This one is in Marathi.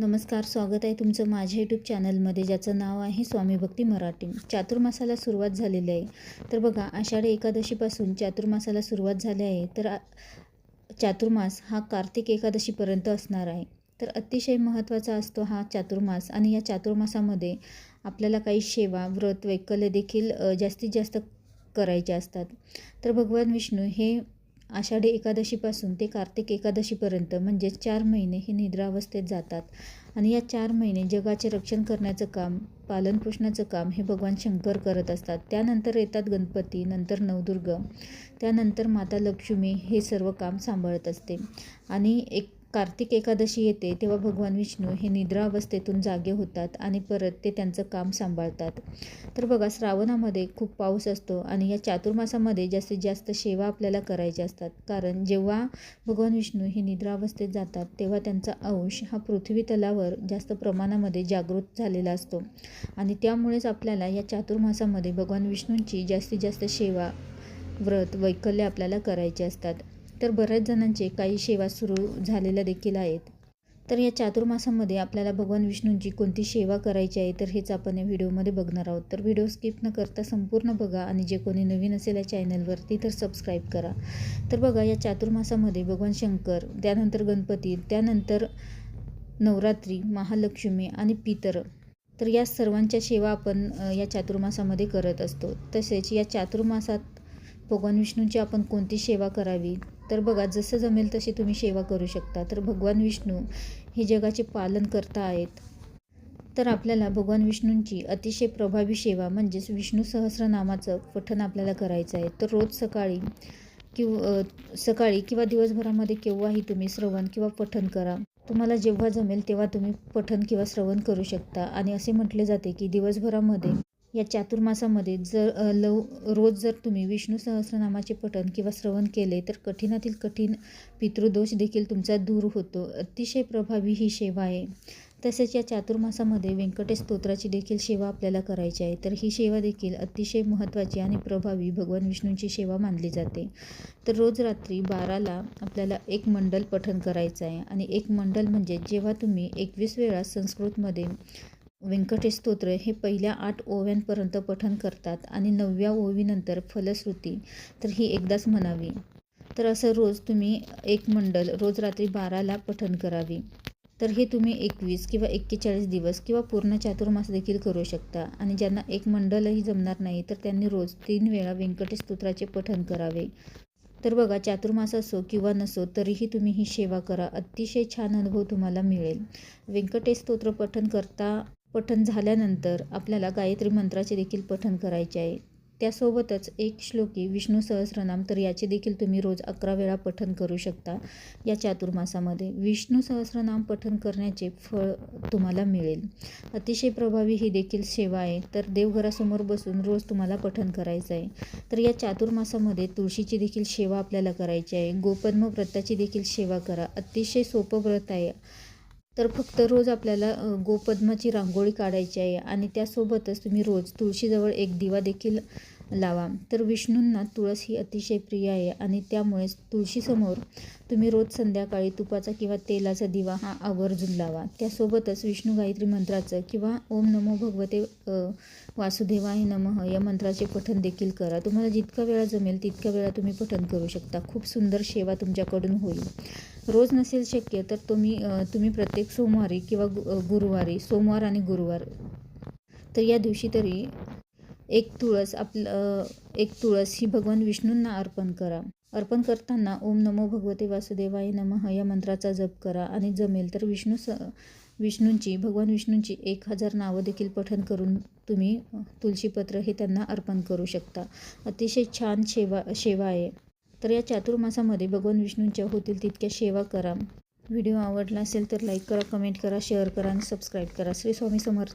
नमस्कार स्वागत आहे तुमचं माझ्या यूट्यूब चॅनलमध्ये ज्याचं नाव आहे स्वामी भक्ती मराठी. चातुर्मासाला सुरुवात झालेली आहे. तर बघा आषाढी एकादशीपासून चातुर्मासाला सुरुवात झाली आहे. तर चातुर्मास हा कार्तिक एकादशीपर्यंत असणार आहे. तर अतिशय महत्त्वाचा असतो हा चातुर्मास आणि या चातुर्मासामध्ये आपल्याला काही सेवा व्रत वैकल्य देखील जास्तीत जास्त करायचे असतात. तर भगवान विष्णू हे आषाढी एकादशीपासून ते कार्तिक एकादशीपर्यंत म्हणजे चार महिने हे निद्रावस्थेत जातात. आणि या चार महिने जगाचे रक्षण करण्याचं काम पालनपोषणाचं काम हे भगवान शंकर करत असतात. त्यानंतर येतात गणपती नंतर नवदुर्ग त्यानंतर माता लक्ष्मी हे सर्व काम सांभाळत असते. आणि एक कार्तिक एकादशी येते तेव्हा भगवान विष्णू हे निद्रा अवस्थेतून जागे होतात आणि परत ते त्यांचं काम सांभाळतात. तर बघा श्रावणामध्ये खूप पाऊस असतो आणि या चातुर्मासामध्ये जास्तीत जास्त सेवा आपल्याला करायच्या असतात. कारण जेव्हा भगवान विष्णू हे निद्रावस्थेत जातात तेव्हा त्यांचा अंश हा पृथ्वी तलावर जास्त प्रमाणामध्ये जागृत झालेला असतो. आणि त्यामुळेच आपल्याला या चातुर्मासामध्ये भगवान विष्णूंची जास्तीत जास्त सेवा व्रत वैकल्य आपल्याला करायचे असतात. तर बऱ्याच जणांचे काही सेवा सुरू झालेल्या देखील आहेत. तर या चातुर्मासामध्ये आपल्याला भगवान विष्णूंची कोणती सेवा करायची आहे तर हेच आपण या व्हिडिओमध्ये बघणार आहोत. तर व्हिडिओ स्किप न करता संपूर्ण बघा आणि जे कोणी नवीन असेल या चॅनलवरती तर सबस्क्राईब करा. तर बघा या चातुर्मासामध्ये भगवान शंकर त्यानंतर गणपती त्यानंतर नवरात्री महालक्ष्मी आणि पितर. तर या सर्वांच्या सेवा आपण या चातुर्मासामध्ये करत असतो. तसेच या चातुर्मासात भगवान विष्णूंची आपण कोणती सेवा करावी? तर बघा जसं जमेल तशी तुम्ही सेवा करू शकता. तर भगवान विष्णू हे जगाचे पालन करता आहेत. तर आपल्याला भगवान विष्णूंची अतिशय प्रभावी सेवा म्हणजेच विष्णू सहस्रनामाचं पठण आपल्याला करायचं आहे. तर रोज सकाळी किंवा सकाळी किंवा दिवसभरामध्ये केव्हाही तुम्ही श्रवण किंवा पठण करा. तुम्हाला जेव्हा जमेल तेव्हा तुम्ही पठण किंवा श्रवण करू शकता. आणि असे म्हटले जाते की दिवसभरामध्ये या चातुर्मासामध्ये जर लव रोज जर तुम्ही विष्णू सहस्रनामाचे पठण किंवा श्रवण केले तर कठीणातील कठीण पितृदोष देखील तुमचा दूर होतो. अतिशय प्रभावी ही सेवा आहे. तसेच या चातुर्मासामध्ये व्यंकटेश स्तोत्राची देखील सेवा आपल्याला करायची आहे. तर ही सेवा देखील अतिशय महत्त्वाची आणि प्रभावी भगवान विष्णूंची सेवा मानली जाते. तर रोज रात्री बाराला आपल्याला एक मंडल पठण करायचं आहे. आणि एक मंडल म्हणजे जेव्हा तुम्ही एकवीस वेळा संस्कृतमध्ये व्यंकटेश स्तोत्र हे पहिल्या आठ ओव्यांपर्यंत पठन करतात आणि नवव्या ओवीनंतर फलश्रुती तर ही एकदाच म्हणावी. तर असं रोज तुम्ही एक मंडल रोज रात्री बाराला पठन करावी. तर हे तुम्ही एकवीस किंवा एक्केचाळीस दिवस किंवा पूर्ण चातुर्मास देखील करू शकता आणि ज्यांना एक मंडलही जमणार नाही तर त्यांनी रोज तीन वेळा व्यंकटेश स्तोत्राचे पठन करावे. तर बघा चातुर्मास असो किंवा नसो तरीही तुम्ही ही सेवा करा. अतिशय छान अनुभव तुम्हाला मिळेल. व्यंकटेश स्तोत्र पठन करता पठण झाल्यानंतर आपल्याला गायत्री मंत्राचे देखील पठण करायचे आहे. त्यासोबतच एक श्लोकी विष्णू सहस्रनाम तर याचे देखील तुम्ही रोज अकरा वेळा पठण करू शकता या चातुर्मासामध्ये. विष्णू सहस्रनाम पठण करण्याचे फळ तुम्हाला मिळेल. अतिशय प्रभावी ही देखील सेवा आहे. तर देवघरासमोर बसून रोज तुम्हाला पठण करायचं आहे. तर या चातुर्मासामध्ये तुळशीची देखील सेवा आपल्याला करायची आहे. गोपद्म व्रताची देखील सेवा करा. अतिशय सोपं व्रत आहे. तर फक्त रोज आपल्याला गोपद्माची रांगोळी काढायची आहे आणि त्यासोबतच तुम्ही रोज तुळशीजवळ एक दिवा देखील लावा. तर विष्णूंना तुळस ही अतिशय प्रिय आहे आणि त्यामुळेच तुळशीसमोर तुम्ही रोज संध्याकाळी तुपाचा किंवा तेलाचा दिवा हा आवर्जून लावा. त्यासोबतच विष्णू गायत्री मंत्राचं किंवा ओम नमो भगवते वासुदेवाय नमः या मंत्राचे पठण देखील करा. तुम्हाला जितका वेळा जमेल तितक्या वेळा तुम्ही पठण करू शकता. खूप सुंदर सेवा तुमच्याकडून होईल. रोज नसेल शक्य तर तुम्ही तुम्ही प्रत्येक सोमवारी किंवा गु- गुरुवारी सोमवार आणि गुरुवार तर या दिवशी तरी एक तुळस आपलं एक तुळस ही भगवान विष्णूंना अर्पण करा. अर्पण करताना ओम नमो भगवते वासुदेवाय नमः या मंत्राचा जप करा आणि जमेल तर विष्णू स विष्णूंची भगवान विष्णूंची एक हजार नावं देखील पठन करून तुम्ही तुलसीपत्र तुळशीपत्र हे त्यांना अर्पण करू शकता. अतिशय छान सेवा सेवा आहे. तर या चातुर्मासामध्ये भगवान विष्णूंच्या होतील तितक्या सेवा करा. व्हिडिओ आवडला असेल तर लाईक करा कमेंट करा शेअर करा आणि सबस्क्राईब करा. श्री स्वामी समर्थ.